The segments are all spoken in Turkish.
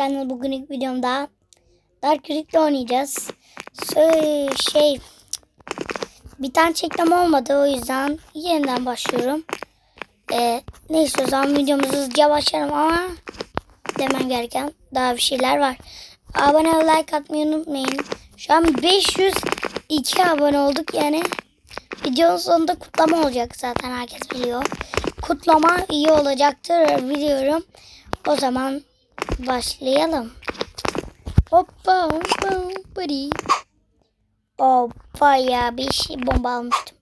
geldiniz bugün ilk videomda. Dark Creek'te oynayacağız. Sö- Şey bir tane çekmem olmadı o yüzden yeniden başlıyorum. Ee, neyse o zaman videomuzu hızlıca başlayalım ama demem gereken daha bir şeyler var. Abone ve like atmayı unutmayın. Şu an 502 abone olduk yani. Videonun sonunda kutlama olacak zaten herkes biliyor. Kutlama iyi olacaktır biliyorum. O zaman başlayalım. Hoppa hoppa hoppari. Hoppa ya bir şey bomba almıştım.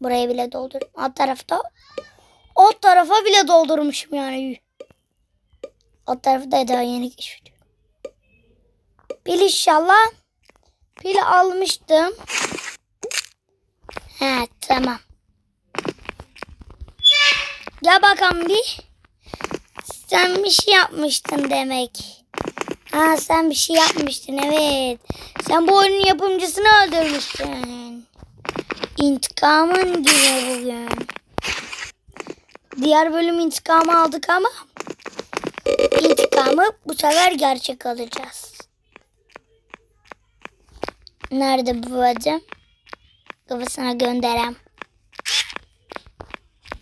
Buraya bile doldurdum. Alt tarafta alt tarafa bile doldurmuşum yani. Alt tarafı da daha yeni keşfediyorum. Pil inşallah. Pil almıştım. He tamam. Gel bakalım bir. Sen bir şey yapmıştın demek. Ha sen bir şey yapmıştın evet. Sen bu oyunun yapımcısını öldürmüştün. İntikamın gibi bugün. Diğer bölüm intikamı aldık ama intikamı bu sefer gerçek alacağız. Nerede bu adam? Kafasına gönderem.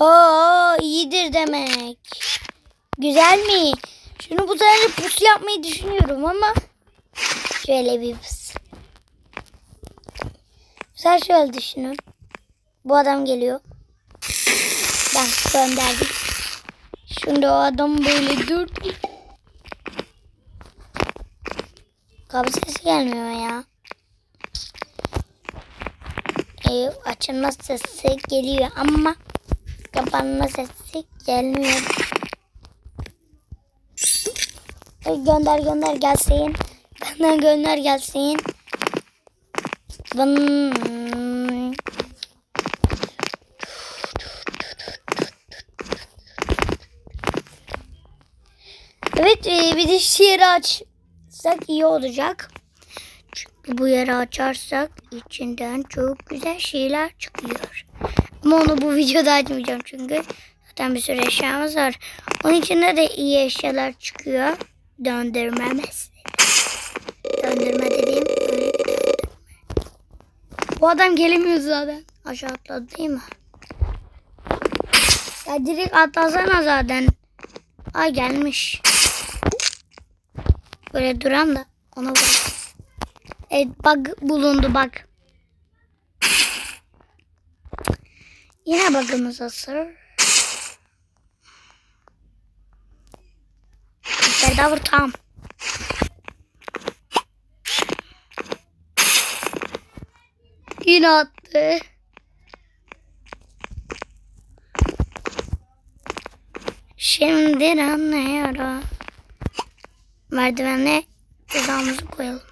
Oo iyidir demek. Güzel mi? Şunu bu sefer pus yapmayı düşünüyorum ama şöyle bir pus. Sen şöyle düşünün. Bu adam geliyor. Ben gönderdim. Şimdi o adam böyle durdu. Kapı sesi gelmiyor ya. Ev açılma sesi geliyor ama kapanma sesi gelmiyor. Gönder gönder gelsin. Benden gönder gelsin. Evet e, bir de şu yeri açsak iyi olacak. Çünkü bu yeri açarsak içinden çok güzel şeyler çıkıyor. Ama onu bu videoda açmayacağım çünkü zaten bir sürü eşyamız var. Onun içinde de iyi eşyalar çıkıyor. Döndürme mesela. Döndürme dediğim. Bu adam gelemiyor zaten. Aşağı atladı değil mi? Ya direkt atlasana zaten. Ay gelmiş. Böyle duran da ona bak. Evet bug bulundu bak. Yine bug'ımız hazır. Bedava tam. Yine attı. Şimdi anlıyorum. Merdivene cezamızı koyalım.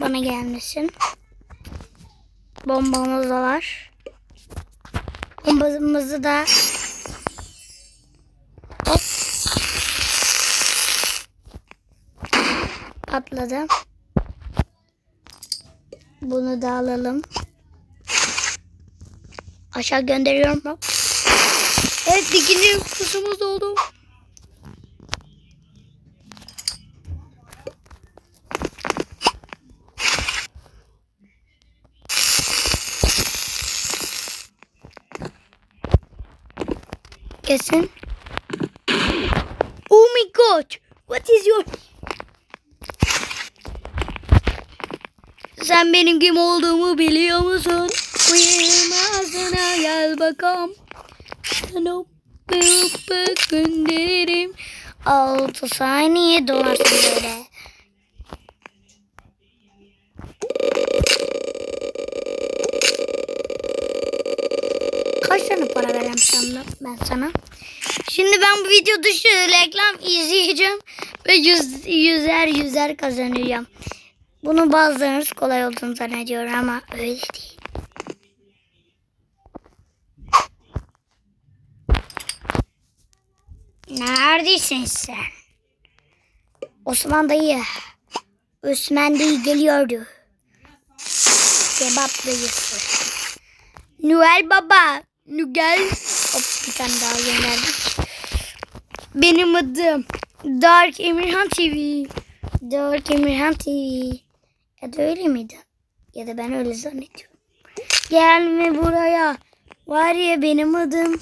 Bana gelmesin. Bombamız da var. Bombamızı da hop patladı. Bunu da alalım. Aşağı gönderiyorum. Hop. Evet ikinci kuşumuz oldu. Kesin. Oh my god. What is your... Sen benim kim olduğumu biliyor musun? Uyum ağzına gel bakalım. Sana öpüp gönderirim. Altı saniye dolarsın böyle. Kaç tane para vereyim sana, ben sana? Şimdi ben bu video dışı reklam izleyeceğim ve yüz, yüzer yüzer kazanacağım. Bunu bazılarınız kolay olduğunu zannediyor ama öyle değil. Neredesin sen? Osman dayı. Osman dayı geliyordu. Kebap dayısı. Noel baba. Noel. Hop bir tane daha gönderdik. Benim adım Dark Emirhan TV. Dark Emirhan TV. Ya da öyle miydi? Ya da ben öyle zannediyorum. Gelme buraya. Var ya benim adım.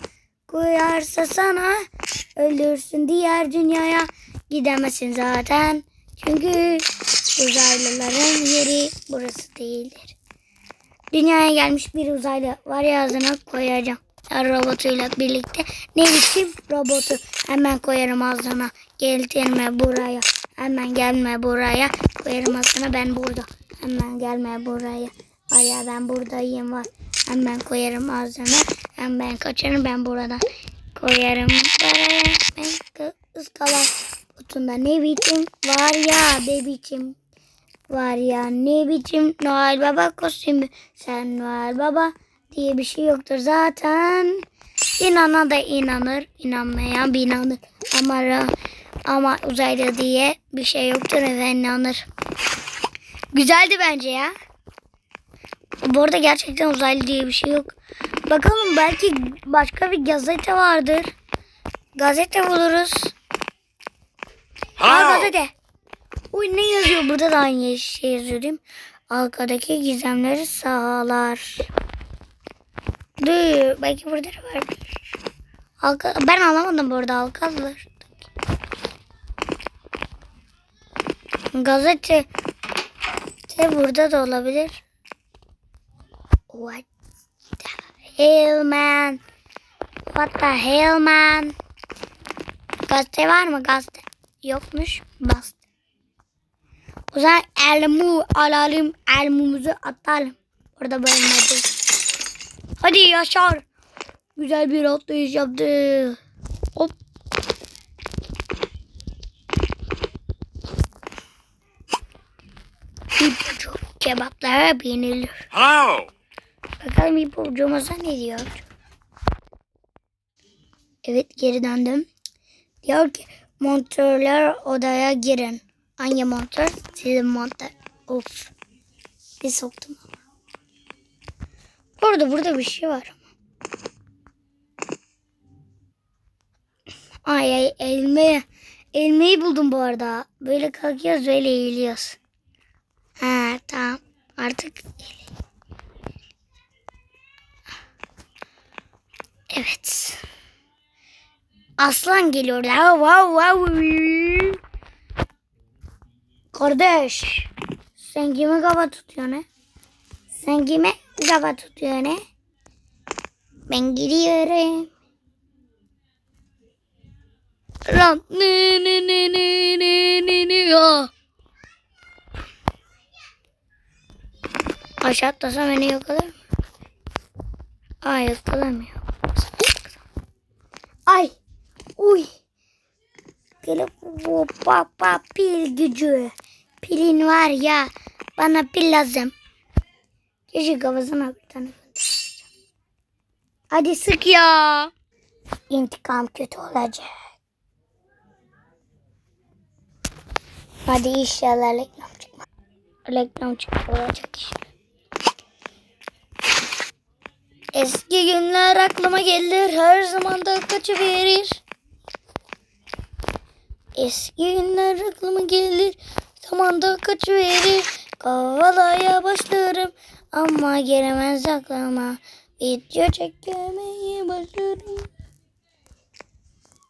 Koyarsa sana ölürsün diğer dünyaya. Gidemezsin zaten. Çünkü uzaylıların yeri burası değildir. Dünyaya gelmiş bir uzaylı var ya ağzına koyacağım. Robotuyla birlikte. Ne biçim robotu? Hemen koyarım ağzına. Getirme buraya. Hemen gelme buraya. Koyarım ağzına ben burada. Hemen gelme buraya. Aya ben buradayım var. Hemen koyarım ağzına. Hemen kaçarım ben buradan. Koyarım buraya. Ben ıskalar. Kutunda ne biçim var ya ne biçim var ya ne biçim Noel Baba kostümü. Sen Noel Baba diye bir şey yoktur zaten. İnana da inanır, inanmayan bir inanır. Ama ama uzaylı diye bir şey yoktur ve inanır. Güzeldi bence ya. Bu arada gerçekten uzaylı diye bir şey yok. Bakalım belki başka bir gazete vardır. Gazete buluruz. How? gazete. Uy ne yazıyor? Burada da aynı şey yazıyor değil mi? Arkadaki gizemleri sağlar. Dur. Belki burada da var. Halka, ben anlamadım burada halka Gazete de burada da olabilir. What the hell man? What the hell man? Gazete var mı gazete? Yokmuş. Bastı. O zaman elmu alalım. Elmumuzu atalım. Orada bölmedi. Hadi Yaşar. Güzel bir atlayış yaptı. İpucu kebaplara binilir. Hello. Bakalım ipucumuza ne diyor? Evet geri döndüm. Diyor ki montörler odaya girin. Hangi montör? Sizin montör. Of. Bir soktum. Orada burada bir şey var ama. Ay ay elme. Elmeyi buldum bu arada. Böyle kalkıyoruz böyle eğiliyoruz. Ha tamam. Artık Evet. Aslan geliyor. Ya, wow, wow. Kardeş. Sen kime kafa tutuyorsun he? Sen kime kafa tutuyorsun he? Ben gidiyorum. Lan ne ne ne ne ne ne ne ya. Aşağı atlasam beni yakalar mı? Ay yakalamıyor. Ay. Uy. Telefon papa pil gücü. Pilin var ya. Bana pil lazım. Keşke kafasına bir tane. Hadi sık ya. İntikam kötü olacak. Hadi inşallah reklam çıkma. Reklam çıkma olacak işte. Eski günler aklıma gelir, her zaman da kaçıverir. Eski günler aklıma gelir, zaman da kaçıverir. Kavalaya başlarım ama gelemez aklıma. Video çekmeyi başlarım.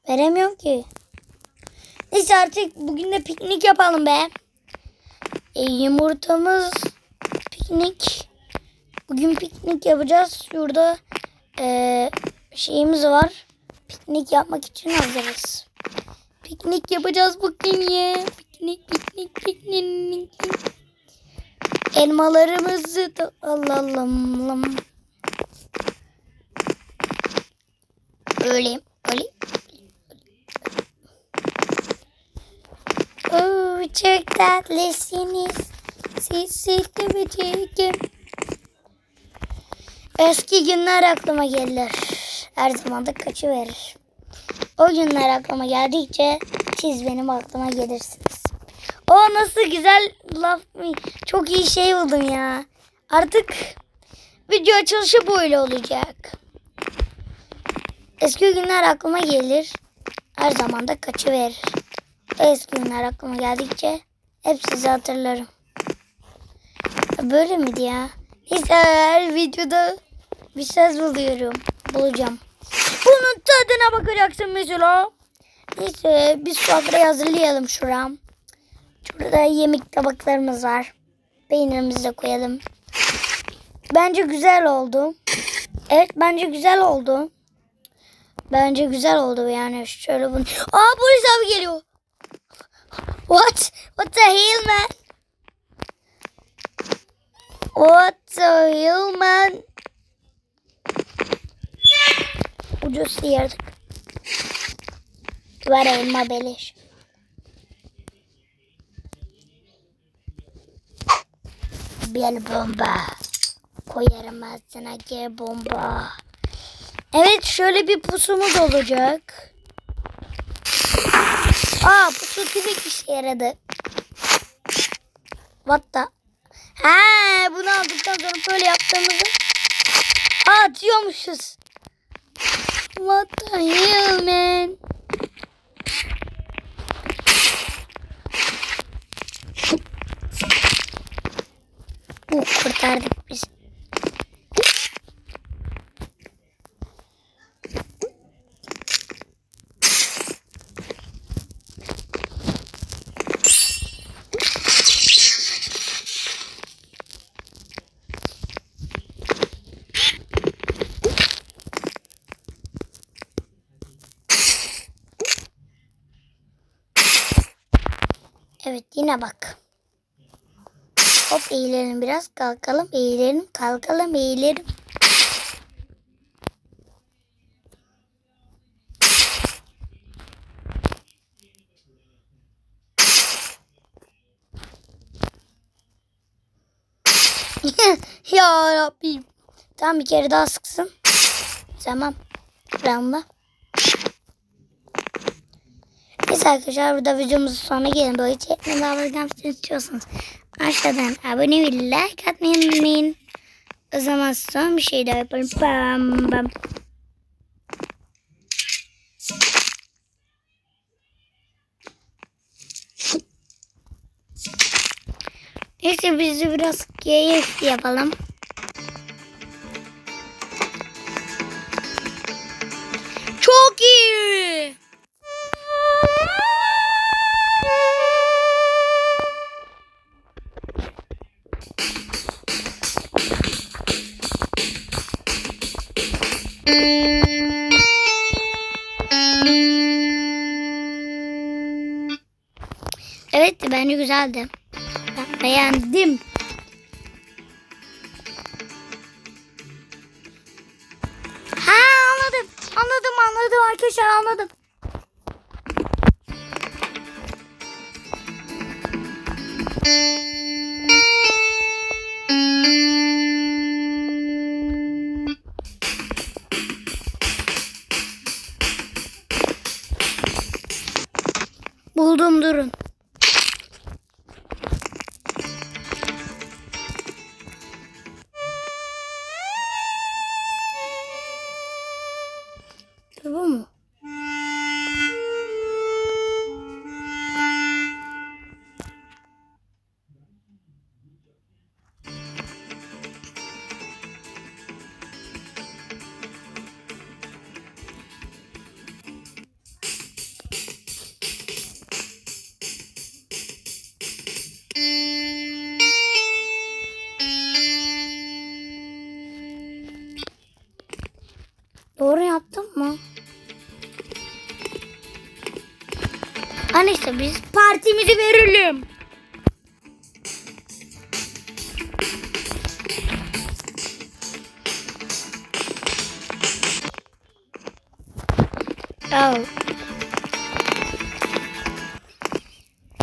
Veremiyorum ki. Neyse artık bugün de piknik yapalım be. E, yumurtamız piknik. Bugün piknik yapacağız. Şurada eee, şeyimiz var. Piknik yapmak için hazırız. Piknik yapacağız bugün ya. Piknik, piknik, piknik. Elmalarımızı da alalım. Öyle, öyle. Oo, çok tatlısınız. Sizi seveceğim. Eski günler aklıma gelir. Her zaman da kaçıverir. O günler aklıma geldikçe siz benim aklıma gelirsiniz. O nasıl güzel laf mı? Çok iyi şey buldum ya. Artık video açılışı böyle olacak. Eski günler aklıma gelir. her zaman da kaçıverir. Eski günler aklıma geldikçe hep sizi hatırlarım. Böyle miydi ya? Neyse her videoda bir söz buluyorum. Bulacağım. Bunun tadına bakacaksın mesela. Neyse biz sofrayı hazırlayalım şuram. Şurada yemek tabaklarımız var. Peynirimizi de koyalım. Bence güzel oldu. Evet bence güzel oldu. Bence güzel oldu yani şöyle bunu. Aa polis abi geliyor. What? What the hell man? What the hell man? Ucuz sıyırdık. Ver elma beleş. Bir bomba. Koyarım ağzına geri bomba. Evet şöyle bir pusumuz olacak. Aa pusu tüfek işe yaradı. What the? Ha bunu aldıktan sonra böyle yaptığımızı atıyormuşuz. What the hell man? Bu kurtardık biz. Evet yine bak. Hop eğilelim biraz kalkalım eğilelim kalkalım eğilelim. ya Rabbim. Tamam bir kere daha sıksın. Tamam. Ramla. Neyse arkadaşlar burada videomuzun sonuna gelin. Böyle çekmeyi daha fazla istiyorsanız aşağıdan abone ve like atmayı unutmayın. O zaman son bir şey daha yapalım. Bam bam. Neyse biz biraz keyif yapalım. Bence güzeldi. Ben beğendim. Ha anladım. Anladım anladım arkadaşlar anladım. Ha neyse biz partimizi verelim. Ya.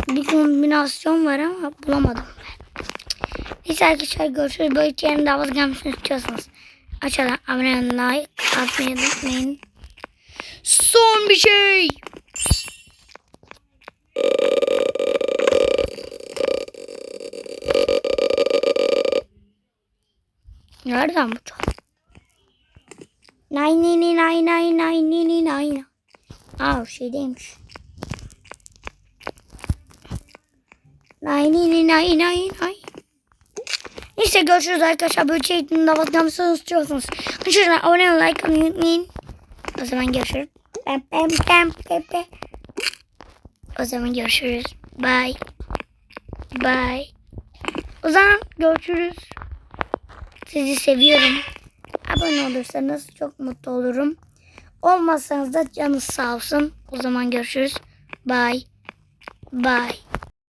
Bir kombinasyon var ama bulamadım ben. Neyse arkadaşlar görüşürüz. Böyle içerinin daha fazla gelmesini istiyorsanız aşağıdan abone olun, like atmayı unutmayın. Son bir şey. Nereden bu çok? Nay nay nay nay nay nay nay nay. Aa şeydeymiş. Nay nay nay nay nay. Neyse görüşürüz arkadaşlar. Böyle şey çektiğinde bakacağımızı istiyorsanız. Şuradan abone olmayı, like atmayı unutmayın. O zaman görüşürüz. Bam, bam, bam, bam, bam. O zaman görüşürüz. Bye. Bye. O zaman görüşürüz. Sizi seviyorum. Abone olursanız çok mutlu olurum. Olmazsanız da canınız sağ olsun. O zaman görüşürüz. Bye. Bye.